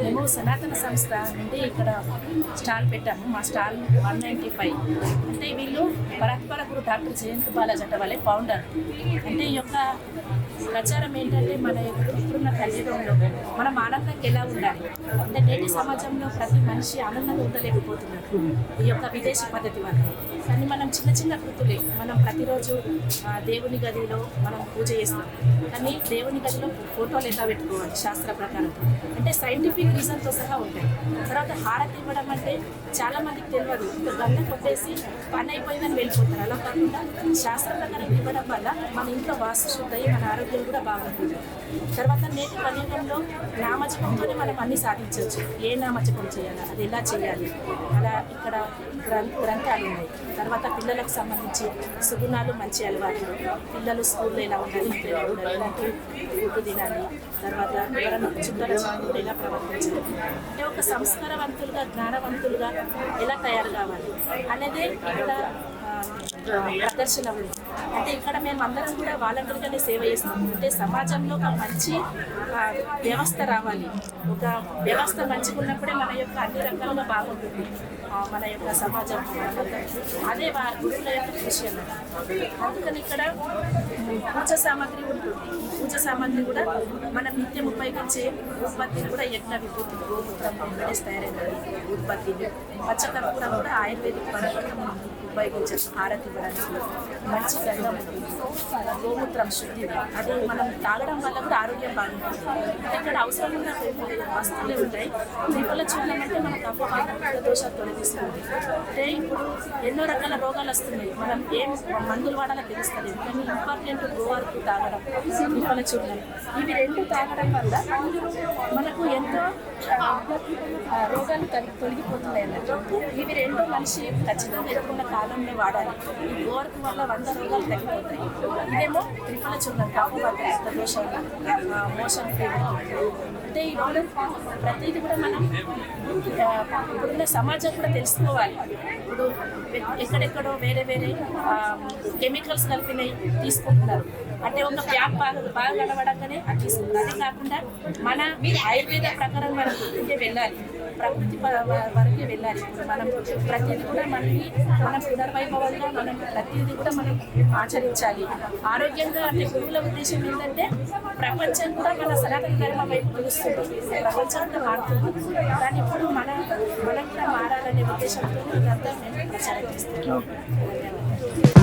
మేము సనాతన సంస్థ నుండి ఇక్కడ స్టాల్ పెట్టాము మా స్టాల్ వన్ నైంటీ ఫైవ్. అంటే వీళ్ళు పరస్పర గురు డాక్టర్ జయంత్ బాలాజట వాళ్ళే ఫౌండర్ అంటే ఈ యొక్క ప్రచారం ఏంటంటే మన యొక్క ఇప్పుడున్న కలియుగంలో మనం ఆనందంగా ఎలా ఉండాలి? అంటే నేటి సమాజంలో ప్రతి మనిషి ఆనందంగా ఉండలేకపోతున్నారు. ఈ యొక్క విదేశీ పద్ధతి వల్ల. కానీ మనం చిన్న చిన్న కృతులే మనం ప్రతిరోజు దేవుని గదిలో మనం పూజ చేస్తాం. కానీ దేవుని గదిలో ఫోటోలు ఎలా పెట్టుకోవాలి? శాస్త్ర ప్రకారం. అంటే సైంటిఫిక్ రీజన్తో సహా ఉంటాయి. తర్వాత హారతి ఇవ్వడం అంటే చాలా మందికి తెలియదు. ఇంకా గంట కొట్టేసి పని అయిపోయిందని వెళ్ళిపోతారు. అలా కాకుండా శాస్త్ర ప్రకారం ఇవ్వడం వల్ల మన ఇంట్లో వాస్తు శుద్ధి మన ఆరోగ్యం కూడా బాగుంటుంది. తర్వాత నేటి కలియుగంలో నామజపంతోనే మనం అన్ని సాధించవచ్చు. ఏ నామజపం చేయాలి? అది ఎలా చేయాలి? అలా ఇక్కడ గ్రం- గ్రంథాలు ఉన్నాయి. తర్వాత పిల్లలకు సంబంధించి సుగుణాలు మంచి అలవాట్లు. పిల్లలు స్కూల్లో ఎలా ఉండాలి? ఇంట్లో ఎలా ఉండాలి? ఎలాంటి ఫుడ్ తినాలి. తర్వాత ఎవరైనా చుట్టాల కూడా ఎలా ప్రవర్తించాలి? అంటే ఒక సంస్కారవంతులుగా జ్ఞానవంతులుగా ఎలా తయారు కావాలి? అనేది ఇక్కడ ప్రదర్శన. అంటే ఇక్కడ మేము అందరం కూడా వాలంటీర్గానే సేవ చేస్తాం అంటే సమాజంలో ఒక మంచి వ్యవస్థ రావాలి. ఒక వ్యవస్థ మంచిగా ఉన్నప్పుడే మన యొక్క అన్ని రంగాల్లో బాగుంటుంది మన యొక్క సమాజం అదే వా- గురువుల యొక్క కృషి అందుకని ఇక్కడ పూజ సామాగ్రి ఉంటుంది. పూజ సామాగ్రి కూడా మనం నిత్యం ఉపయోగించే ఉత్పత్తి కూడా యజ్ఞ విభూతి గోమూత్రం వెంకటేష్ తయారైనది. ఉత్పత్తిని పచ్చకర్పూరం కూడా ఆయుర్వేదిక పరంగా ఉపయోగించచ్చు హారతి ఇవ్వడానికి. మంచి గంధం ఉంటుంది. గోమూత్రం శుద్ధి. అది మనం తాగడం వల్ల కూడా ఆరోగ్యం బాగుంటుంది. ఇక్కడ అవసరం ఉన్న వస్తువులే ఉంటాయి. త్రిపుల చూడాలంటే మనకు మన కఫ తొలగి అంటే ఇప్పుడు ఎన్నో రకాల రోగాలు వస్తున్నాయి. మనం ఏం మందులు వాడాలో తెలుస్తుంది కానీ ఇంపార్టెంట్ గోవార్కు తాగడం ఇవాళ చూడడం ఇవి రెండు తాగడం వల్ల మనకు ఎంతో రోగాలు తొలగిపోతున్నాయి అన్నట్టు ఇవి రెండు మనిషి ఖచ్చితంగా ఎదుర్కొన్న కాలంలో వాడాలి. ఈ గోవర్కు వల్ల వంద రోగాలు తగ్గిపోతాయి. ఇదేమో త్రిఫల చూడండి కాపు రక్త దోషం మోషన్ ఫీవర్ అంటే ఇప్పుడు ప్రతిదీ కూడా మనం ఇప్పుడున్న సమాజం కూడా తెలుసుకోవాలి. ఇప్పుడు ఎక్కడెక్కడో వేరే వేరే కెమికల్స్ కలిపినవి తీసుకుంటున్నారు. అంటే ఒక ప్యాక్ బాగా బాగా కలవడంగానే అది తీసుకుంటారు. అదే కాకుండా మన ఆయుర్వేద ప్రకారం మనం వెళ్ళాలి. ప్రకృతి ప- వెళ్ళాలి. మనం ప్రతిదీ కూడా మనకి మనం పునర్వైభవంగా మనం ప్రతిదీ కూడా మనం ఆచరించాలి. ఆరోగ్యంగా అంటే గురువుల ఉద్దేశం ఏంటంటే ప్రపంచం కూడా మన సనాతన ధర్మ వైపు పిలుస్తుంది ప్రపంచం మారుతుంది కానీ ఇప్పుడు మన మనం కూడా మారాలనే ఉద్దేశంతో ఇదంతా మేము ప్రచారం చేస్తాం ధన్యవాదాలు.